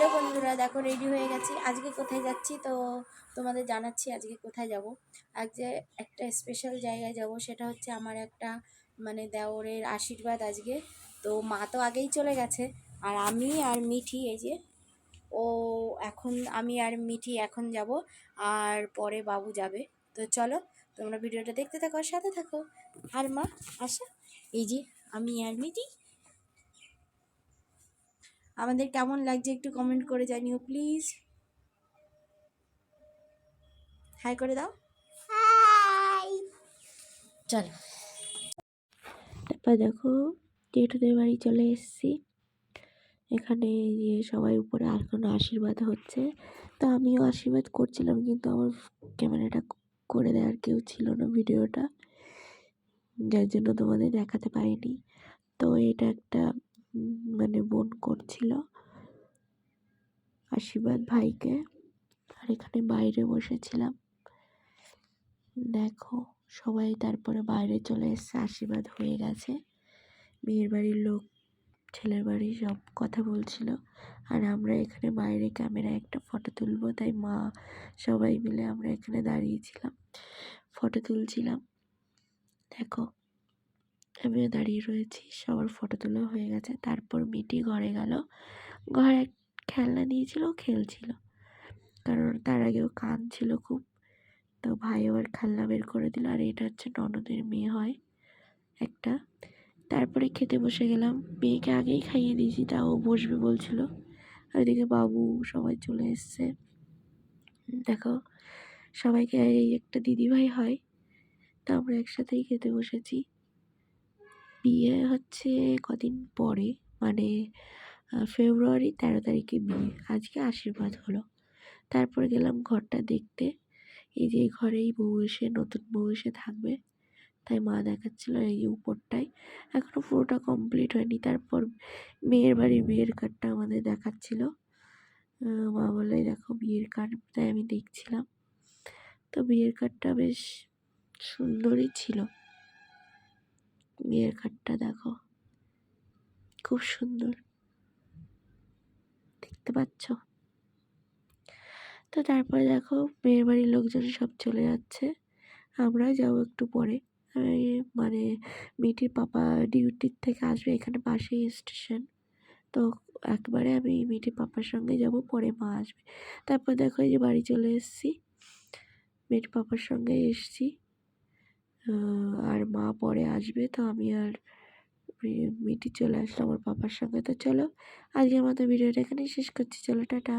Hello বন্ধুরা, দেখো ready হয়ে গেছি। আজকে কোথায় যাচ্ছি তো তোমাদের জানাচ্ছি আজকে কোথায় যাব। আজকে একটা স্পেশাল জায়গায় যাব, সেটা হচ্ছে আমার একটা মানে দেওরের আশীর্বাদ আজকে। তো মা তো আগেই চলে গেছে, আর আমি আর মিঠি, এই যে ও এখন, আমি আর মিঠি এখন যাব, আর পরে বাবু যাবে। তো চলো, তোমরা ভিডিওটা দেখতে থাকো আর সাথে থাকো। আর মা আসা এই যে আমি আর মিঠি আমাদের কেমন লাগছে একটু কমেন্ট করে জানিও প্লিজ হাই করে দাও। চলো। তারপর দেখো জেঠুদের বাড়ি চলে এসেছি। এখানে যে সবাই উপরে আর কোনো আশীর্বাদ হচ্ছে। তো আমিও আশীর্বাদ করছিলাম কিন্তু আমার ক্যামেরাটা করে দেওয়ার কেউ ছিল না ভিডিওটা। যার জন্য তোমাদের দেখাতে পারিনি। তো এটা একটা মানে বোন করছিল। আশীর্বাদ ভাইকে। আর এখানে বাইরে বসেছিলাম। দেখো, সবাই তারপরে বাইরে চলে এসেছে, আশীর্বাদ হয়ে গেছে। মেয়ের বাড়ির লোক, ছেলের বাড়ি সব কথা বলছিল। আর আমরা এখানে বাইরে ক্যামেরায় একটা ফটো তুলবো, তাই মা সবাই মিলে আমরা এখানে দাঁড়িয়েছিলাম ফটো তুলছিলাম। দেখো আমিও দাঁড়িয়ে রয়েছি। সবার ফটো তোলা হয়ে গেছে। তারপর মিটি ঘরে গেল। ঘরে খেলনা দিয়েছিল, ও খেলছিল। কারণ তার আগেও কান ছিল খুব। তো ভাই আবার খেলনা বের করে দিল। আর এটা হচ্ছে ননদের মেয়ে হয় একটা। তারপরে খেতে বসে গেলাম। মেয়েকে আগেই খাইয়ে দিয়েছি তাও বসবে বলছিল। আর এদিকে বাবু সবাই চলে এসছে। দেখো, সবাইকে এই একটা দিদিভাই হয়। তো আমরা একসাথেই খেতে বসেছি। বিয়ে হচ্ছে কদিন পরে মানে ফেব্রুয়ারি তেরো তারিখে বিয়ে। আজকে আশীর্বাদ হলো। তারপর গেলাম ঘরটা দেখতে। এই যে ঘরেই বউ এসে, নতুন বউ এসে থাকবে। তাই মা দেখাচ্ছিল এই যে উপরটায়। এখনও পুরোটা কমপ্লিট হয়নি। তারপর মেয়ের বাড়ির বিয়ের কার্ডটা আমাদের দেখাচ্ছিল। মা বলে দেখো বিয়ের কার্ড তাই আমি দেখছিলাম। তো বিয়ের কার্ডটা বেশ সুন্দরই ছিল। বিয়ের কার্ডটা দেখো। খুব সুন্দর। দেখতে পাচ্ছ? তো তারপরে দেখো, মেয়ের বাড়ির লোকজন সব চলে যাচ্ছে। আমরাও যাব একটু পরে। মানে মিটির পাপা ডিউটির থেকে আসবে এখানে পাশেই স্টেশন। তো একবারে আমি মিটির পাপার সঙ্গে যাব, পরে মা আসবে। তারপর দেখো এই যে বাড়ি চলে এসেছি। মিটির পাপার সঙ্গে এসেছি। আর মা পরে আসবে, তো আমি আর মিটি চলে আসলাম আমার বাবার সঙ্গে। তো চলো আজকের মতো ভিডিওটা এখানেই শেষ করছি। চলো, টাটা।